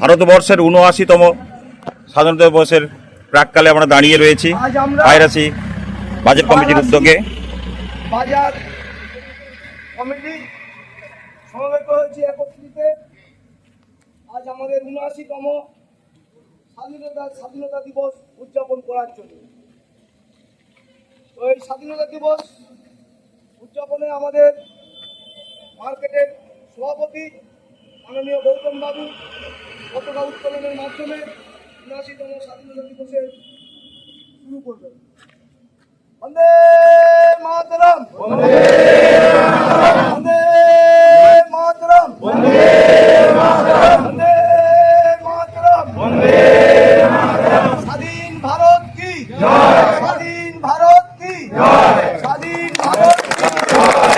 ভারতবর্ষের উনআশিতম স্বাধীনতা দিবসের প্রাককালে আমরা দাঁড়িয়ে রয়েছি আজ আমরা ভাইরাসি বাজেট কমিটির উদ্যোগে। বাজার কমিটি সমবেত হয়েছে একত্রিত। আজ আমাদের উনআশিতম স্বাধীনতা স্বাধীনতা দিবস উদযাপন করার জন্য। তো এই স্বাধীনতা দিবস উদযাপনে আমাদের মার্কেটের সভাপতি মাননীয় গৌতম বাবু পতাকা উত্তোলনের মাধ্যমে উনাশিতম স্বাধীনতা দিবসে শুরু করবেন। বন্দে মাতরম। বন্দে মাতরম বন্দে বন্দে মাতরম বন্দে স্বাধীন ভারত কি জয় স্বাধীন ভারত কি জয় স্বাধীন ভারত কি জয়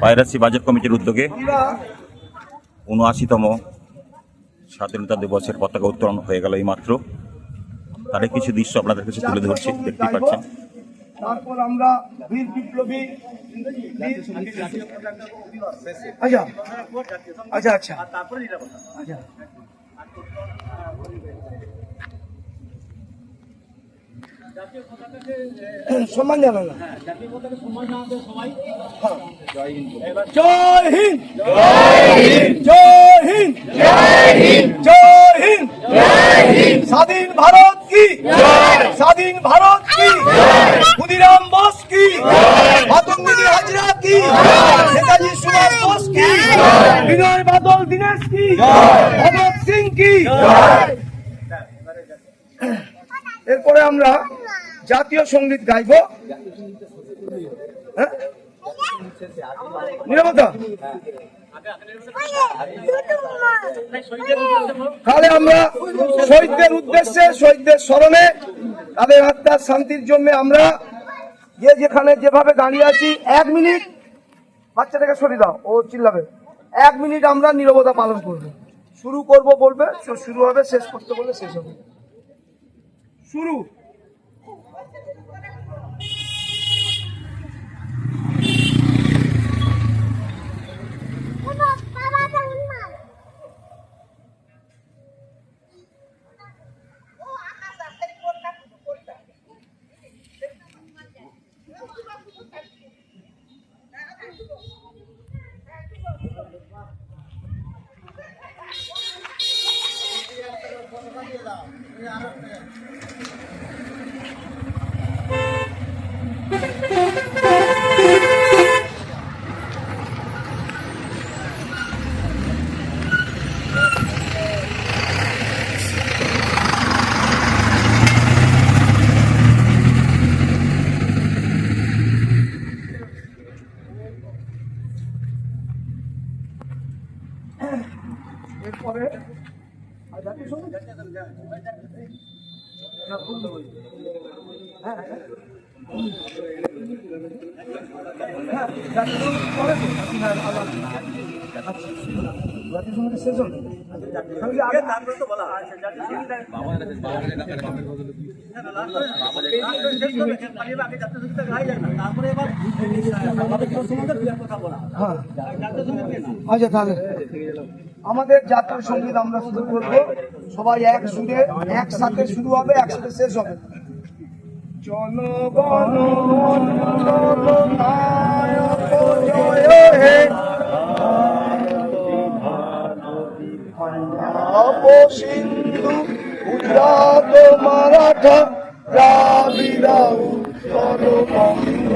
ভাইরাসি বাজেট কমিটির উদ্যোগে উনআশিতম স্বাধীনতা দিবসের পতাকা উত্তোলন হয়ে গেল এই মাত্র তার কিছু দৃশ্য আপনাদের কাছে তুলে ধরছি দেখতেই পাচ্ছেন। তারপর আমরা বীর বিপ্লবী আচ্ছা আচ্ছা আচ্ছা। আচ্ছা। সম্মান। জয় হিন্দ জয় হিন্দ। জয় হিন্দ। জয় হিন্দ। স্বাধীন ভারত কি? স্বাধীন ভারত কি? ক্ষুদিরাম বোস কি? মাতঙ্গিনী হাজরা কি? নেতাজি সুভাষ বোস কি? বিনয় বাদল দীনেশ কি? ভগৎ সিং কি? এরপরে আমরা জাতীয় সংগীত গাইব। হ্যাঁ? নিরাপত্তা? তাহলে আমরা শহীদদের উদ্দেশ্যে, শহীদদের স্মরণে, তাদের আত্মার শান্তির জন্য আমরা যে যেখানে যেভাবে দাঁড়িয়ে আছি, এক মিনিট, বাচ্চাটাকে সরিয়ে দাও, ও চিল্লাবে। এক মিনিট আমরা নীরবতা পালন করব। শুরু করব বলবে শুরু হবে, শেষ করতে বললে শেষ হবে। শুরু। আচ্ছা। তাহলে আমাদের জাতীয় সংগীত আমরা শুরু করব সবাই এক সুরে একসাথে শুরু হবে, একসাথে শেষ হবে জনগণ নায়ক জয় হে সিন্ধু গুজরাট মারাঠা দ্রাবিড়া উত্তর বঙ্গ।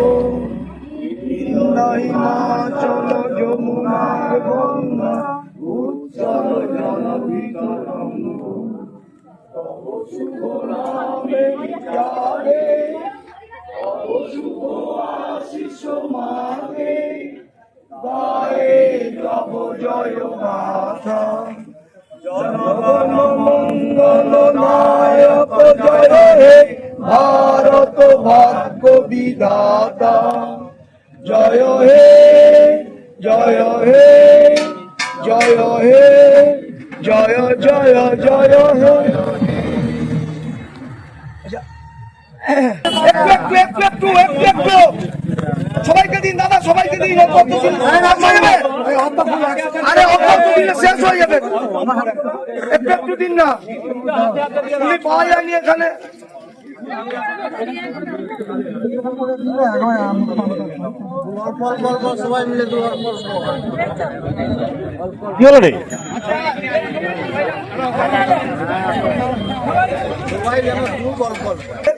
শুভ নামে বিচারে তব শুভ আশিস মাগে গায়ে তব জয় গাথা জনগণ মঙ্গল নায়ক জয় হে ভারত জয় হে একটু একটু একটু একটু সবাইকে দিন দাদা সবাইকে দিন আরে দিলে শেষ হয়ে যাবে। একটু একটু দিন না। তুমি পাওয়া যায়নি এখানে। কি হলো রে? আপনারা যাবেন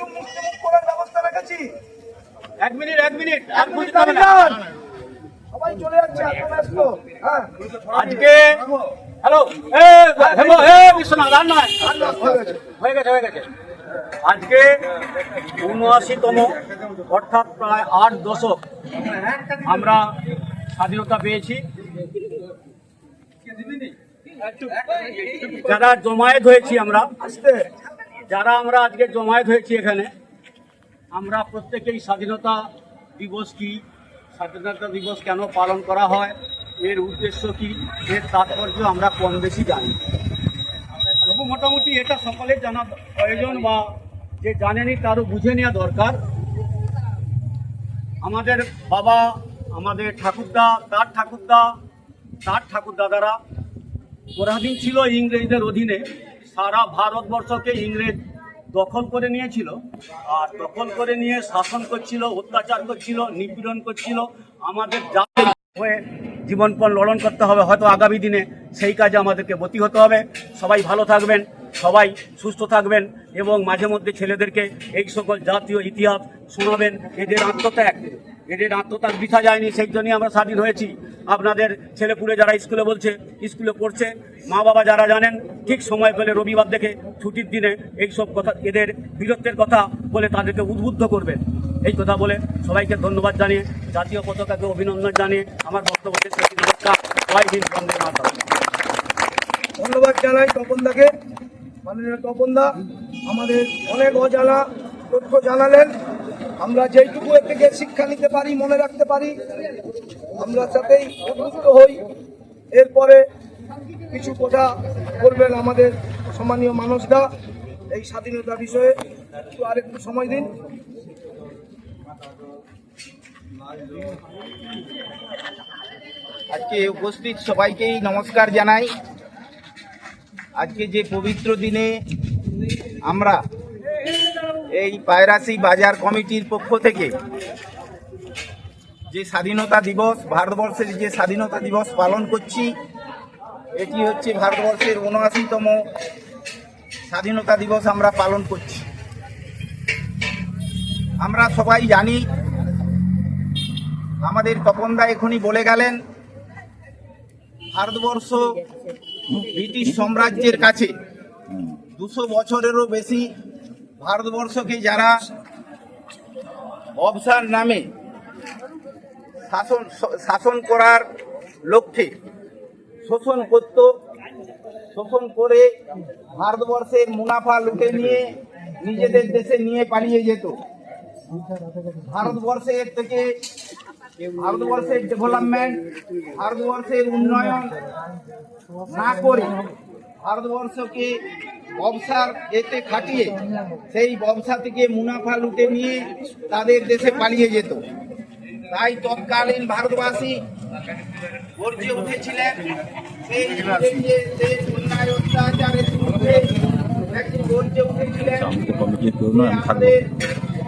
না কিছু মুক্তি মুখ করার ব্যবস্থা রেখেছি এক মিনিট এক মিনিট এক মিনিট সবাই চলে যাচ্ছে হ্যাঁ। আজকে হ্যালো। হয়ে গেছে। হয়ে গেছে। আজকে উনআশিতম অর্থাৎ প্রায় আট দশক আমরা স্বাধীনতা পেয়েছি। যারা জমায়েত হয়েছি আমরা যারা আমরা আজকে জমায়েত হয়েছি এখানে, আমরা প্রত্যেকেই স্বাধীনতা দিবস কি? স্বাধীনতা দিবস কেন পালন করা হয়? এর উদ্দেশ্য কি? এর তাৎপর্য আমরা কম বেশি জানি। তবু মোটামুটি এটা সকলের জানা প্রয়োজন বা যে জানেনি তারও বুঝে নেওয়া দরকার। আমাদের বাবা, আমাদের ঠাকুরদা, তার ঠাকুরদা, তার ঠাকুরদাদারা পরাধীন ছিল ইংরেজদের অধীনে সারা ভারতবর্ষকে ইংরেজ দখল করে নিয়েছিল। আর দখল করে নিয়ে শাসন করছিল, অত্যাচার করছিল, নিপীড়ন করছিল। আমাদের জাতি হয়ে জীবনপণ লড়ন করতে হবে, হয়তো আগামী দিনে সেই কাজে আমাদেরকে বতি হতে হবে। সবাই ভালো থাকবেন, সবাই সুস্থ থাকবেন এবং মাঝে মধ্যে ছেলেদেরকে এই সকল জাতীয় ইতিহাস শোনাবেন। এদের আত্মত্যাগ। এদের আত্মত্যাগ বৃথা যায়নি, সেই জন্যই আমরা স্বাধীন হয়েছি। আপনাদের ছেলেপুলে যারা স্কুলে বলছে, স্কুলে পড়ছে মা বাবা যারা জানেন, ঠিক সময় পেলে রবিবার দেখে ছুটির দিনে এই সব কথা, এদের বীরত্বের কথা বলে তাদেরকে উদ্বুদ্ধ করবেন। এই কথা বলে সবাইকে ধন্যবাদ জানিয়ে, জাতীয় পতাকাকে অভিনন্দন জানিয়ে আমার বক্তব্য ধন্যবাদ জানাই তপনদাকে মাননীয় তপনদা আমাদের অনেক অজানা তথ্য জানালেন। আমরা যেইটুকু এর থেকে শিক্ষা নিতে পারি, মনে রাখতে পারি, আমরা সাথেই উদ্বুদ্ধ হই। এরপরে কিছু কথা বলবেন আমাদের সম্মানীয় মানুষরা এই স্বাধীনতা বিষয়ে। একটু আরেকটু সময় দিন। আজকে উপস্থিত সবাইকেই নমস্কার জানাই। আজকে যে পবিত্র দিনে আমরা এই পায়রাসি বাজার কমিটির পক্ষ থেকে যে স্বাধীনতা দিবস, ভারতবর্ষের যে স্বাধীনতা দিবস পালন করছি, এটি হচ্ছে ভারতবর্ষের উনআশিতম স্বাধীনতা দিবস আমরা পালন করছি। আমরা সবাই জানি, আমাদের তপনদা এখনই বলে গেলেন, ভারতবর্ষ ব্রিটিশ সাম্রাজ্যের কাছে দুশো বছরেরও বেশি ভারতবর্ষকে যারা অবসান নামে শাসন শাসন করার লক্ষ্যে শোষণ করত, শোষণ করে ভারতবর্ষের মুনাফা লুটে নিয়ে নিজেদের দেশে নিয়ে পালিয়ে যেত। ভারতবর্ষের থেকে ভারতবর্ষের ডেভেলপমেন্ট ভারতবর্ষের উন্নয়ন না করে ভারতবর্ষকে ব্যবসার এতে খাটিয়ে সেই ব্যবসা থেকে মুনাফা লুটে নিয়ে তাদের দেশে পালিয়ে যেত। তাই তৎকালীন ভারতবাসী গর্জে উঠেছিলেন সেই গর্জে উঠেছিলেন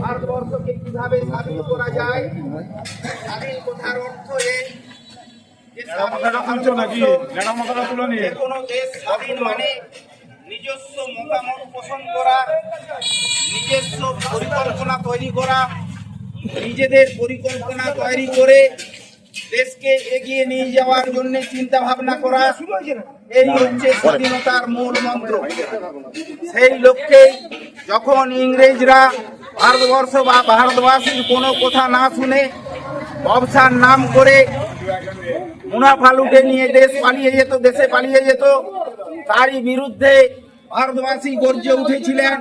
ভারতবর্ষকে কীভাবে স্বাধীন করা যায় স্বাধীন কথার অর্থ এই যে কোনো দেশ স্বাধীন মানে নিজস্ব মতামত পোষণ করা, নিজস্ব পরিকল্পনা তৈরি করা, নিজেদের পরিকল্পনা তৈরি করে দেশকে এগিয়ে নিয়ে যাওয়ার জন্য চিন্তা ভাবনা করা, এই হচ্ছে স্বাধীনতার মূল মন্ত্র। সেই লক্ষ্যে যখন ইংরেজরা ভারতবর্ষ বা ভারতবাসীর কোনো কথা না শুনে ব্যবসার নাম করে মুনাফা লুটে নিয়ে দেশ পালিয়ে যেত, দেশে পালিয়ে যেত, তারই বিরুদ্ধে ভারতবাসী গর্জে উঠেছিলেন।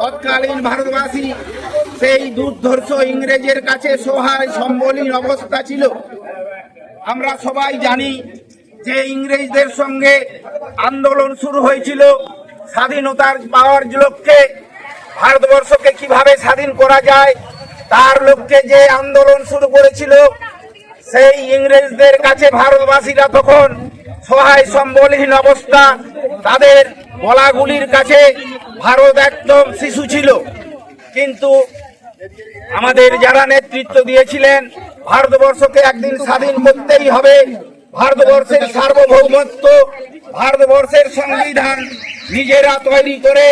তৎকালীন ভারতবাসী সেই দুর্ধর্ষ ইংরেজের কাছে সহায় সম্বলীন অবস্থা ছিল। আমরা সবাই জানি যে ইংরেজদের সঙ্গে আন্দোলন শুরু হয়েছিল স্বাধীনতার পাওয়ার লক্ষ্যে ভারতবর্ষকে কীভাবে স্বাধীন করা যায়, তার লক্ষ্যে যে আন্দোলন শুরু করেছিল, সেই ইংরেজদের কাছে ভারতবাসীরা তখন সহায় সম্বলহীন অবস্থা, তাদের গলাগুলির কাছে ভারত একদম শিশু ছিল। কিন্তু আমাদের যারা নেতৃত্ব দিয়েছিলেন, ভারতবর্ষকে একদিন স্বাধীন করতেই হবে। ভারতবর্ষের সার্বভৌমত্ব, ভারতবর্ষের সংবিধান নিজেরা তৈরি করে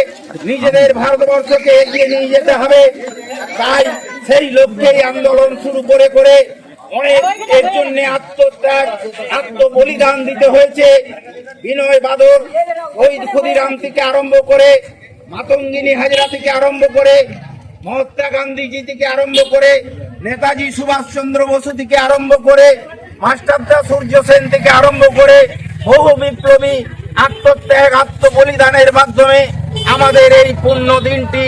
নিজেদের ভারতবর্ষকে এগিয়ে নিয়ে যেতে হবে। তাই সেই লক্ষ্যেই আন্দোলন শুরু করে করে অনেক এর জন্য আত্মত্যাগ আত্মবলিদান দিতে হয়েছে। বিনয় বাদল ওই ক্ষুদিরাম থেকে আরম্ভ করে মাতঙ্গিনী হাজরা থেকে আরম্ভ করে মহাত্মা গান্ধীজি থেকে আরম্ভ করে নেতাজি সুভাষচন্দ্র বসু থেকে আরম্ভ করে মাস্টারদা সূর্য সেন থেকে আরম্ভ করে বহু বিপ্লবী আত্মত্যাগ আত্মবলিদানের মাধ্যমে আমাদের এই পুণ্য দিনটি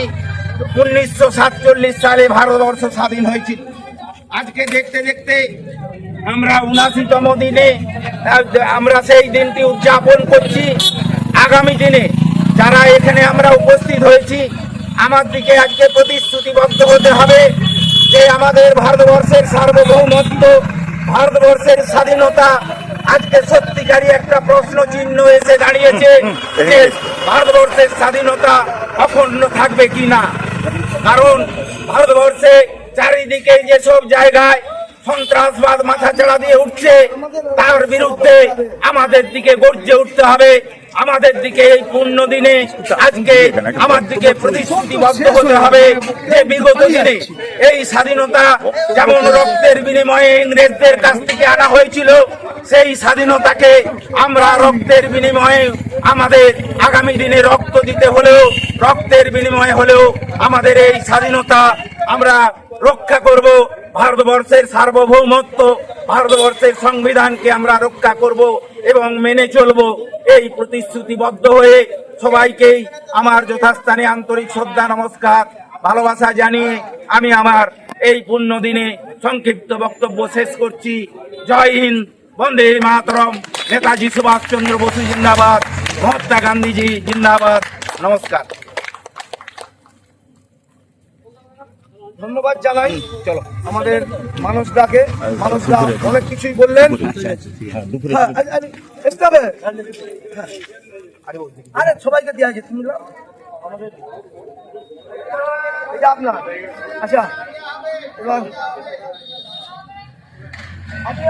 উনিশশো সাতচল্লিশ সালে ভারতবর্ষ স্বাধীন হয়েছিল। আজকে দেখতে দেখতে আমরা উনাশিতম দিনে আমরা সেই দিনটি উদযাপন করছি। আগামী দিনে যারা এখানে আমরা উপস্থিত হয়েছি আমার দিকে আজকে প্রতিশ্রুতিবদ্ধ হতে হবে যে আমাদের ভারতবর্ষের সার্বভৌমত্ব ভারতবর্ষের স্বাধীনতা আজকে সত্যিকারই একটা প্রশ্ন চিহ্ন এসে দাঁড়িয়েছে যে ভারতবর্ষের স্বাধীনতা অখণ্ড থাকবে কি না কারণ ভারতবর্ষে চারিদিকে যেসব জায়গায় সন্ত্রাসবাদ মাথা চাড়া দিয়ে উঠছে, তার বিরুদ্ধে আমাদের দিকে গর্জে উঠতে হবে। আমাদের দিকে এই পূর্ণ দিনে আজকে আমার দিকে প্রতিশ্রুতিবদ্ধ হতে হবে যে বিগত দিনে এই স্বাধীনতা যেমন রক্তের বিনিময়ে ইংরেজদের কাছ থেকে আনা হয়েছিল, সেই স্বাধীনতাকে আমরা রক্তের বিনিময়ে আমাদের আগামী দিনে রক্ত দিতে হলেও, রক্তের বিনিময়ে হলেও আমাদের এই স্বাধীনতা আমরা রক্ষা করব ভারতবর্ষের সার্বভৌমত্ব, ভারতবর্ষের সংবিধানকে আমরা রক্ষা করব এবং মেনে চলব। এই প্রতিশ্রুতিবদ্ধ হয়ে সবাইকেই আমার যথাস্থানে আন্তরিক শ্রদ্ধা, নমস্কার, ভালোবাসা জানিয়ে আমি আমার এই পূর্ণ দিনে সংক্ষিপ্ত বক্তব্য শেষ করছি। জয় হিন্দ, বন্দে মাতরম, নেতাজি সুভাষচন্দ্র বসু জিন্দাবাদ, মহাত্মা গান্ধীজি জিন্দাবাদ। নমস্কার। ধন্যবাদ জানাই। চলো আমাদের মানুষদাকে মানুষরা অনেক কিছুই বললেন। হ্যাঁ দুপুরে হ্যাঁ। হ্যাঁ। আরে সবাইকে দেওয়া আছে তুমি আমাদের এটা আপনার। আচ্ছা এবার আপনি